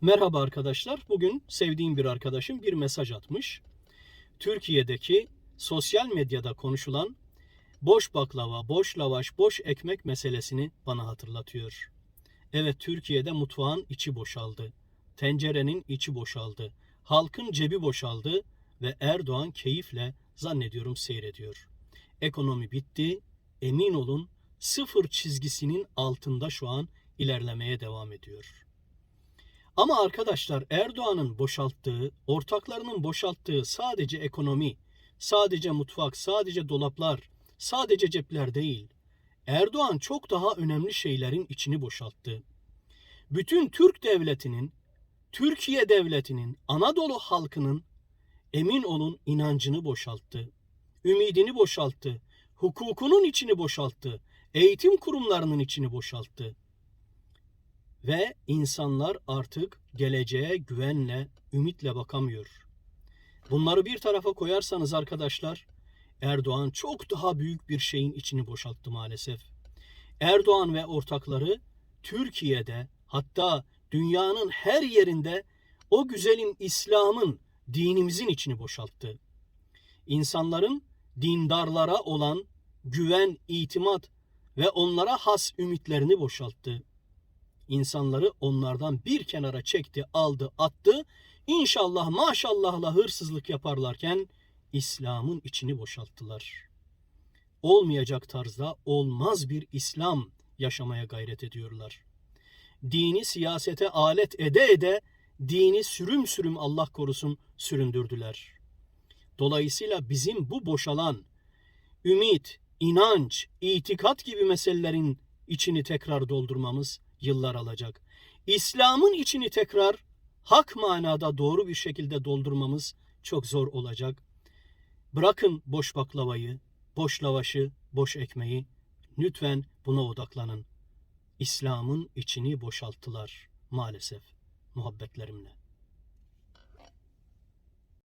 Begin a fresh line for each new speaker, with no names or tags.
Merhaba arkadaşlar. Bugün sevdiğim bir arkadaşım bir mesaj atmış. Türkiye'deki sosyal medyada konuşulan boş baklava, boş lavaş, boş ekmek meselesini bana hatırlatıyor. Evet Türkiye'de mutfağın içi boşaldı. Tencerenin içi boşaldı. Halkın cebi boşaldı ve Erdoğan keyifle zannediyorum seyrediyor. Ekonomi bitti. Emin olun sıfır çizgisinin altında şu an ilerlemeye devam ediyor. Ama arkadaşlar Erdoğan'ın boşalttığı, ortaklarının boşalttığı sadece ekonomi, sadece mutfak, sadece dolaplar, sadece cepler değil. Erdoğan çok daha önemli şeylerin içini boşalttı. Bütün Türk devletinin, Türkiye devletinin, Anadolu halkının emin olun inancını boşalttı. Ümidini boşalttı. Hukukunun içini boşalttı. Eğitim kurumlarının içini boşalttı ve insanlar artık geleceğe güvenle, ümitle bakamıyor. Bunları bir tarafa koyarsanız arkadaşlar, Erdoğan çok daha büyük bir şeyin içini boşalttı maalesef. Erdoğan ve ortakları Türkiye'de hatta dünyanın her yerinde o güzelim İslam'ın, dinimizin içini boşalttı. İnsanların dindarlara olan güven, itimat ve onlara has ümitlerini boşalttı insanları onlardan bir kenara çekti, aldı, attı. İnşallah maşallahla hırsızlık yaparlarken İslam'ın içini boşalttılar. Olmayacak tarzda olmaz bir İslam yaşamaya gayret ediyorlar. Dini siyasete alet ede ede dini sürüm sürüm Allah korusun süründürdüler. Dolayısıyla bizim bu boşalan ümit, inanç, itikat gibi meselelerin içini tekrar doldurmamız yıllar alacak. İslam'ın içini tekrar hak manada doğru bir şekilde doldurmamız çok zor olacak. Bırakın boş baklavayı, boş lavaşı, boş ekmeği. Lütfen buna odaklanın. İslam'ın içini boşalttılar maalesef muhabbetlerimle.